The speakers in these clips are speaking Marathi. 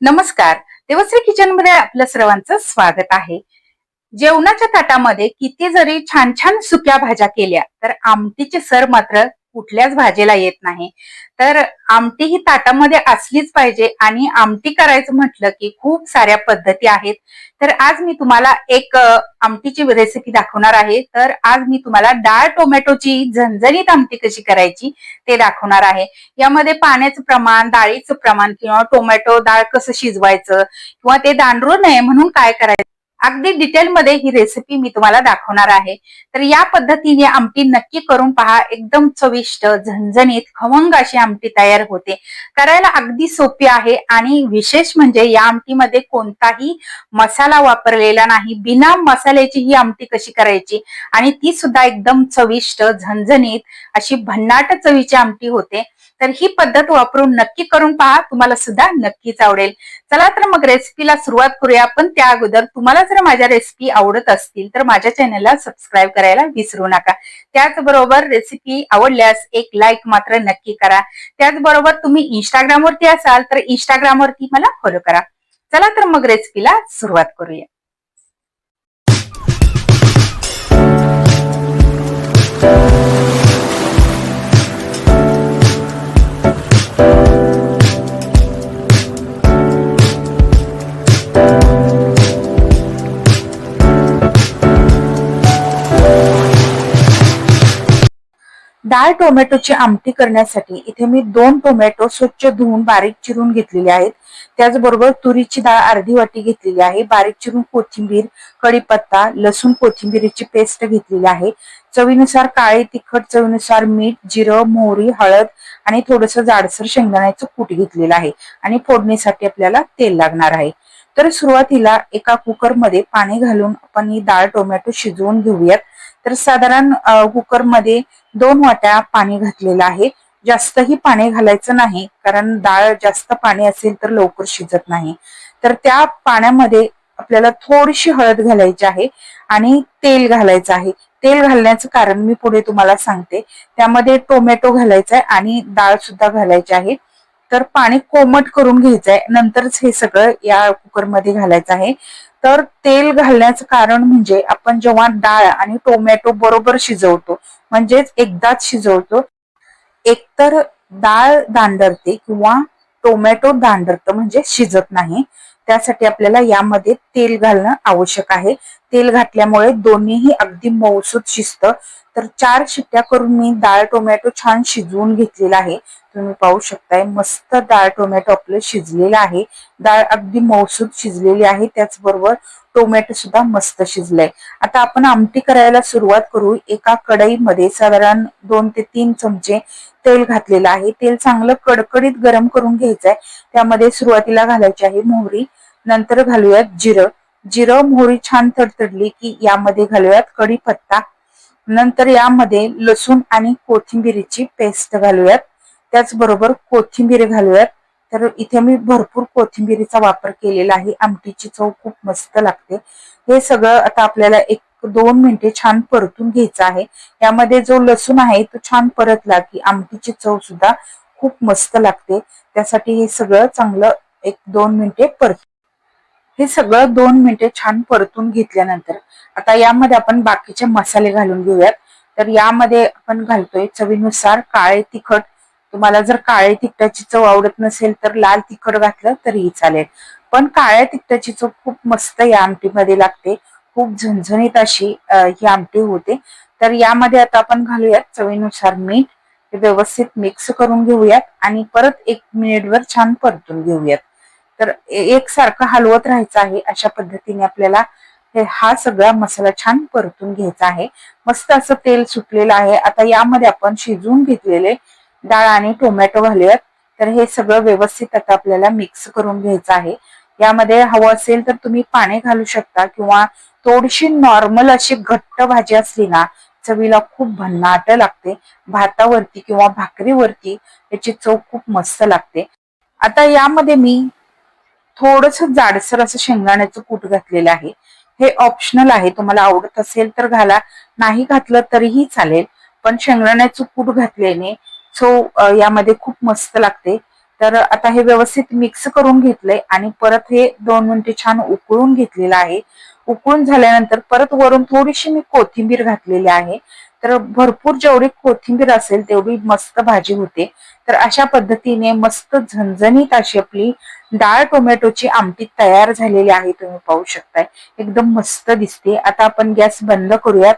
नमस्कार. देवश्री किचनमध्ये आपल्या सर्वांचं स्वागत आहे. जेवणाच्या ताटामध्ये किती जरी छान छान सुक्या भाज्या केल्या तर आमटीचे सर मात्र कुठल्याच भाजीला येत नाही. तर आमटी ही ताटामध्ये असलीच पाहिजे आणि आमटी करायचं म्हटलं की खूप साऱ्या पद्धती आहेत. तर आज मी तुम्हाला एक आमटीची रेसिपी दाखवणार आहे. तर आज मी तुम्हाला डाळ टोमॅटोची झणझणीत आमटी कशी करायची ते दाखवणार आहे. यामध्ये पाण्याचं प्रमाण डाळीचं प्रमाण किंवा टोमॅटो डाळ कसं शिजवायचं किंवा ते दांडरू नये म्हणून काय करायचं अगदी डिटेलमध्ये ही रेसिपी मी तुम्हाला दाखवणार आहे. तर या पद्धतीने आमटी नक्की करून पहा. एकदम चविष्ट झणझणीत खवंग अशी आमटी तयार होते. करायला अगदी सोपी आहे आणि विशेष म्हणजे या आमटीमध्ये कोणताही मसाला वापरलेला नाही. बिना मसाल्याची ही आमटी कशी करायची? आणि ती सुद्धा एकदम चविष्ट झणझणीत अशी भन्नाट चवीची आमटी होते. तर ही पद्धत वापरून नक्की करून पहा. तुम्हाला सुद्धा नक्कीच आवडेल. चला तर मग रेसिपीला सुरुवात करूया. पण त्या अगोदर तुम्हाला जर माझ्या रेसिपी आवडत असतील तर माझ्या चॅनलला सबस्क्राईब करायला विसरू नका. त्याचबरोबर रेसिपी आवडल्यास एक लाईक मात्र नक्की करा. त्याचबरोबर तुम्ही इंस्टाग्राम वरती असाल तर इंस्टाग्राम वरती मला फॉलो करा. चला तर मग रेसिपीला सुरुवात करूया. डाळ टोमॅटोची आमटी करण्यासाठी इथे मी दोन टोमॅटो स्वच्छ धुवून बारीक चिरून घेतलेले आहेत. त्याचबरोबर तुरीची डाळ अर्धी वाटी घेतलेली आहे. बारीक चिरून कोथिंबीर कढीपत्ता लसूण कोथिंबीरीची पेस्ट घेतलेली आहे. चवीनुसार काळे तिखट चवीनुसार मीठ जिरं मोहरी हळद आणि थोडस जाडसर शेंगदाण्याचं कूट घेतलेलं आहे आणि फोडणीसाठी आपल्याला तेल लागणार आहे. तर सुरुवातीला एका कुकरमध्ये पाणी घालून आपण ही डाळ टोमॅटो शिजवून घेऊयात. तर साधारण कुकरमध्ये दोन वाट्या पाणी घातलेलं आहे. जास्तही पाणी घालायचं नाही कारण डाळ जास्त पाणी असेल तर लवकर शिजत नाही. तर त्या पाण्यामध्ये आपल्याला थोडीशी हळद घालायची आहे आणि तेल घालायचं आहे. तेल घालण्याचं कारण मी पुढे तुम्हाला सांगते. त्यामध्ये टोमॅटो घालायचा आहे आणि डाळ सुद्धा घालायची आहे. तर पाणी कोमट करून घ्यायचं आहे नंतरच हे सगळं या कुकरमध्ये घालायचं आहे. तर तेल घालण्याचं कारण म्हणजे आपण जेव्हा डाळ आणि टोमॅटो बरोबर शिजवतो म्हणजेच एकदाच शिजवतो एकतर डाळ दांडरते किंवा टोमॅटो दांडरतं म्हणजे शिजत नाही. त्यासाठी आपल्याला यामध्ये तेल घालणं आवश्यक आहे. तेल घातल्यामुळे दोन्हीही अगदी मऊसूत शिजतं तर चार शिट्ट्या करून मी डाळ टोमॅटो छान शिजवून घेतलेला आहे. तुम्ही पाहू शकताय मस्त डाळ टोमॅटो आपलं शिजलेलं आहे. डाळ अगदी मौसूद शिजलेली आहे त्याचबरोबर टोमॅटो सुद्धा मस्त शिजलाय. आता आपण आमटी करायला सुरुवात करू. एका कढईमध्ये साधारण दोन ते तीन चमचे तेल घातलेलं आहे. तेल चांगलं कडकडीत गरम करून घ्यायचंय. त्यामध्ये सुरुवातीला घालायची आहे मोहरी. नंतर घालूयात जिरं. जिरं मोहरी छान तडतडली की यामध्ये घालूयात कढीपत्ता नंतर यामध्ये लसूण आणि कोथिंबीरीची पेस्ट घालूयात. त्याचबरोबर कोथिंबीर घालूयात. तर इथे मी भरपूर कोथिंबीरीचा वापर केलेला आहे. आमटीची चव खूप मस्त लागते. हे सगळं आता आपल्याला एक दोन मिनिटे छान परतून घ्यायचं आहे. यामध्ये जो लसूण आहे तो छान परतला की आमटीची चव सुद्धा खूप मस्त लागते. त्यासाठी हे सगळं चांगलं एक दोन मिनिटे परत हे सगळं दोन मिनिटे छान परतून घेतल्यानंतर आता यामध्ये आपण बाकीचे मसाले घालून घेऊयात. तर यामध्ये आपण घालतोय चवीनुसार काळे तिखट. तुम्हाला जर काळे तिखटाची चव आवडत नसेल तर लाल तिखट घातलं तरीही चालेल. पण काळ्या तिखटाची चव खूप मस्त या आमटीमध्ये लागते. खूप झणझणीत अशी ही आमटी होते. तर यामध्ये आता आपण घालूयात चवीनुसार मीठ. हे व्यवस्थित मिक्स करून घेऊयात आणि परत एक मिनिटभर छान परतून घेऊयात. तर एकसारखं हलवत राहायचं आहे अशा पद्धतीने आपल्याला हे हा सगळा मसाला छान परतून घ्यायचा आहे. मस्त असं तेल सुटलेलं आहे. आता यामध्ये आपण शिजवून घेतलेले डाळ आणि टोमॅटो घालूयात. तर हे सगळं व्यवस्थित आता आपल्याला मिक्स करून घ्यायचं आहे. यामध्ये हवं असेल तर तुम्ही पाणी घालू शकता किंवा थोडीशी नॉर्मल अशी घट्ट भाजी असली ना चवीला खूप भन्नाट लागते. भातावरती किंवा भाकरीवरती याची चव खूप मस्त लागते. आता यामध्ये मी थोडस जाडसर असं शेंगदाण्याचं कूट घातलेलं आहे. हे ऑप्शनल आहे. तुम्हाला आवडत असेल तर घाला. नाही घातलं तरीही चालेल. पण शेंगदाण्याचं कूट घातल्याने सो यामध्ये खूप मस्त लागते. तर आता हे व्यवस्थित मिक्स करून घेतलंय आणि परत हे दोन मिनिटे छान उकळून घेतलेलं आहे. उकळून झाल्यानंतर परत वरून थोडीशी मी कोथिंबीर घातलेली आहे. तर भरपूर जेवढी कोथिंबीर असेल तेवढी मस्त भाजी होते. तर अशा पद्धतीने मस्त झणझणीत अशी आपली डाळ टोमॅटोची आमटी तयार झालेली आहे तुम्ही पाहू शकताय. एकदम मस्त दिसते. आता आपण गॅस बंद करूयात.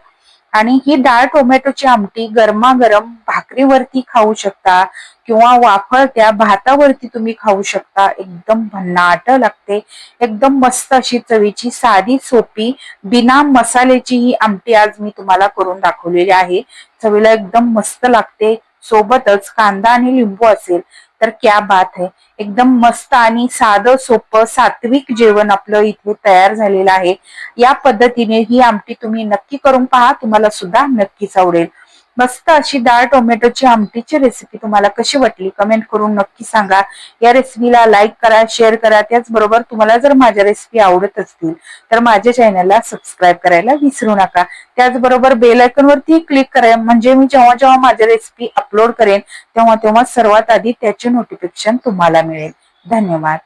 आणि ही डाळ टोमॅटोची आमटी गरमागरम भाकरीवरती खाऊ शकता किंवा वाफळत्या भातावरती तुम्ही खाऊ शकता. एकदम भन्नाट लागते. एकदम मस्त अशी चवीची साधी सोपी बिना मसाल्याची ही आमटी आज मी तुम्हाला करून दाखवलेली आहे. चवीला एकदम मस्त लागते. सोबतच कांदा आणि लिंबू असेल तर क्या बात आहे एकदम मस्त आणि साधं सोपं सात्विक जेवण आपलं इथे तयार झालेलं आहे. या पद्धतीने ही आमटी तुम्ही नक्की करून पहा तुम्हाला सुद्धा नक्कीच आवडेल. मस्त अशी डाळ टोमॅटोची आमटीची रेसिपी तुम्हाला कशी वाटली कमेंट करून नक्की सांगा. या रेसिपीला लाईक करा शेअर करा. त्याचबरोबर तुम्हाला जर माझ्या रेसिपी आवडत असतील तर माझ्या चॅनलला सबस्क्राईब करायला विसरू नका. त्याचबरोबर बेल आयकॉनवरती क्लिक करा. म्हणजे मी जेव्हा जेव्हा माझ्या रेसिपी अपलोड करेन तेव्हा तेव्हा सर्वात आधी त्याचे नोटिफिकेशन तुम्हाला मिळेल. धन्यवाद.